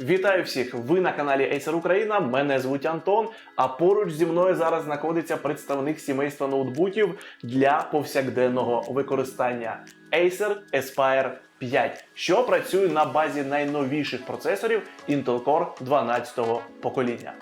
Вітаю всіх! Ви на каналі Acer Україна. Мене звуть Антон. А поруч зі мною зараз знаходиться представник сімейства ноутбуків для повсякденного використання Acer Aspire 5, що працює на базі найновіших процесорів Intel Core 12-го покоління.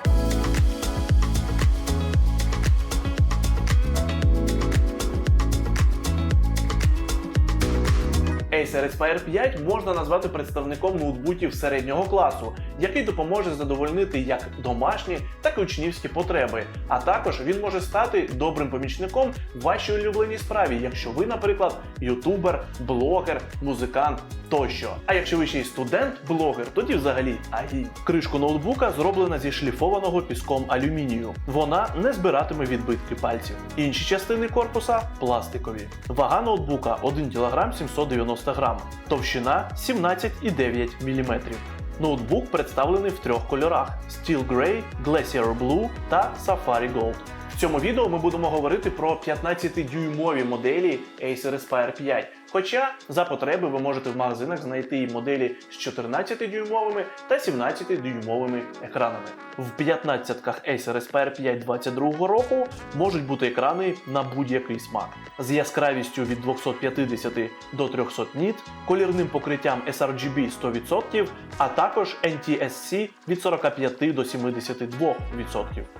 Acer Aspire 5 можна назвати представником ноутбуків середнього класу, який допоможе задовольнити як домашні, так і учнівські потреби. А також він може стати добрим помічником в вашій улюбленій справі, якщо ви, наприклад, ютубер, блогер, музикант тощо. А якщо ви ще й студент-блогер, тоді взагалі агі. Кришку ноутбука зроблена зі шліфованого піском алюмінію. Вона не збиратиме відбитки пальців. Інші частини корпуса пластикові. Вага ноутбука 1 кг 790 грам, товщина 17,9 мм. Ноутбук представлений в трьох кольорах: Steel Grey, Glacier Blue та Safari Gold. В цьому відео ми будемо говорити про 15-дюймові моделі Acer Aspire 5. Хоча за потреби ви можете в магазинах знайти і моделі з 14-дюймовими та 17-дюймовими екранами. В 15-ках Acer Aspire 5 22 року можуть бути екрани на будь-який смак з яскравістю від 250 до 300 ніт, колірним покриттям sRGB 100%, а також NTSC від 45 до 72%.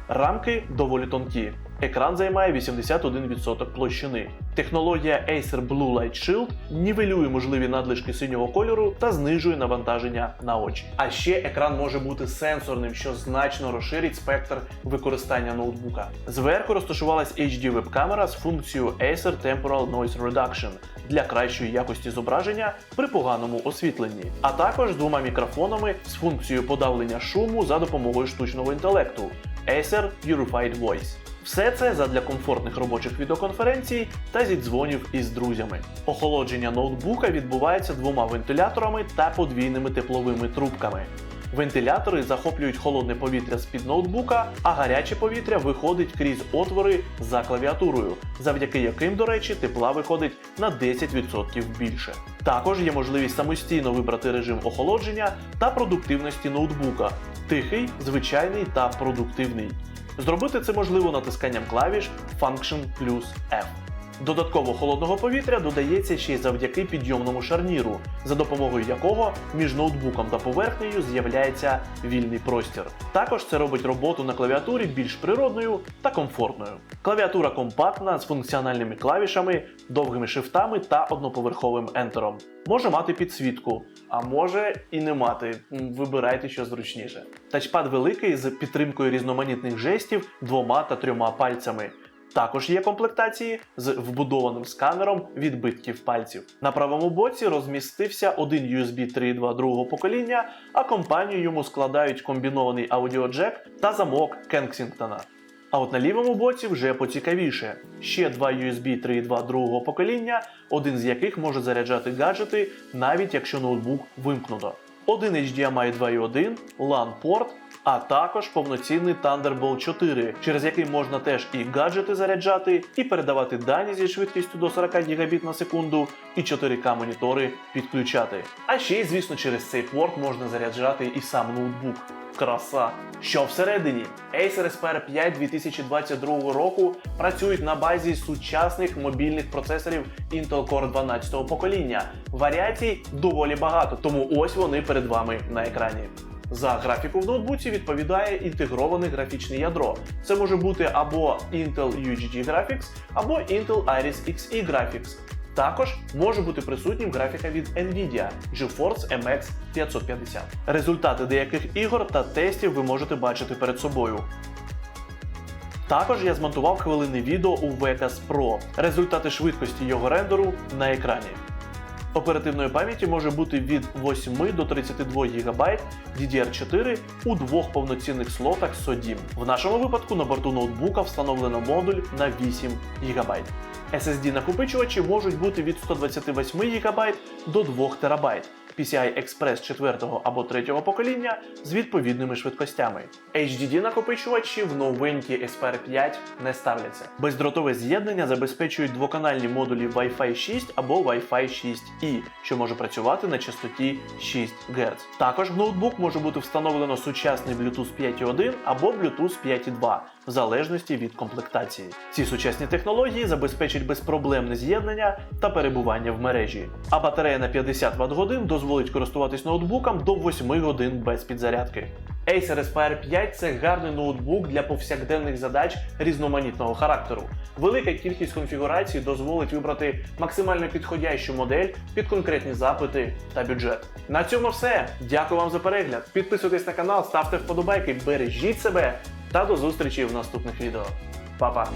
Рамки доволі тонкі. Екран займає 81% площини. Технологія Acer Blue Light Shield нівелює можливі надлишки синього кольору та знижує навантаження на очі. А ще екран може бути сенсорним, що значно розширить спектр використання ноутбука. Зверху розташувалась HD веб-камера з функцією Acer Temporal Noise Reduction для кращої якості зображення при поганому освітленні, а також з двома мікрофонами з функцією подавлення шуму за допомогою штучного інтелекту Acer Purified Voice. Все це задля комфортних робочих відеоконференцій та зідзвонів із друзями. Охолодження ноутбука відбувається двома вентиляторами та подвійними тепловими трубками. Вентилятори захоплюють холодне повітря з-під ноутбука, а гаряче повітря виходить крізь отвори за клавіатурою, завдяки яким, до речі, тепла виходить на 10% більше. Також є можливість самостійно вибрати режим охолодження та продуктивності ноутбука тихий, звичайний та продуктивний. Зробити це можливо натисканням клавіш Function плюс F. Додатково холодного повітря додається ще й завдяки підйомному шарніру, за допомогою якого між ноутбуком та поверхнею з'являється вільний простір. Також це робить роботу на клавіатурі більш природною та комфортною. Клавіатура компактна з функціональними клавішами, довгими шифтами та одноповерховим ентером. Може мати підсвітку, а може і не мати. Вибирайте, що зручніше. Тачпад великий з підтримкою різноманітних жестів двома та трьома пальцями. Також є комплектації з вбудованим сканером відбитків пальців. На правому боці розмістився один USB 3.2 другого покоління, а компанію йому складають комбінований аудіоджек та замок Кенсінгтона. А от на лівому боці вже поцікавіше. Ще два USB 3.2 другого покоління, один з яких може заряджати гаджети, навіть якщо ноутбук вимкнуто. Один HDMI 2.1, LAN-порт, а також повноцінний Thunderbolt 4, через який можна теж і гаджети заряджати, і передавати дані зі швидкістю до 40 Гбіт на секунду, і 4К монітори підключати. А ще й, звісно, через цей порт можна заряджати і сам ноутбук. Краса! Що всередині? Acer Aspire 5 2022 року працюють на базі сучасних мобільних процесорів Intel Core 12 покоління. Варіацій доволі багато, тому ось вони перед вами на екрані. За графіку в ноутбуці відповідає інтегроване графічне ядро. Це може бути або Intel UGT Graphics, або Intel Iris Xe Graphics. Також може бути присутнім графіка від Nvidia GeForce MX 550. Результати деяких ігор та тестів ви можете бачити перед собою. Також я змонтував хвилинне відео у Vegas Pro. Результати швидкості його рендеру на екрані. Оперативної пам'яті може бути від 8 до 32 ГБ DDR4 у двох повноцінних слотах SODIMM. В нашому випадку на борту ноутбука встановлено модуль на 8 ГБ. SSD накопичувачі можуть бути від 128 ГБ до 2 ТБ. PCI Express 4 або 3 покоління з відповідними швидкостями. HDD накопичувачі в новенькі SPR 5 не ставляться. Бездротове з'єднання забезпечують двоканальні модулі Wi-Fi 6 або Wi-Fi 6E, що може працювати на частоті 6 Гц. Також в ноутбук може бути встановлено сучасний Bluetooth 5.1 або Bluetooth 5.2, в залежності від комплектації. Ці сучасні технології забезпечать безпроблемне з'єднання та перебування в мережі. А батарея на 50 Вт годин дозволить користуватись ноутбуком до 8 годин без підзарядки. Acer Aspire 5 це гарний ноутбук для повсякденних задач різноманітного характеру. Велика кількість конфігурацій дозволить вибрати максимально підходящу модель під конкретні запити та бюджет. На цьому все. Дякую вам за перегляд. Підписуйтесь на канал, ставте вподобайки, бережіть себе та до зустрічі в наступних відео. Па-па!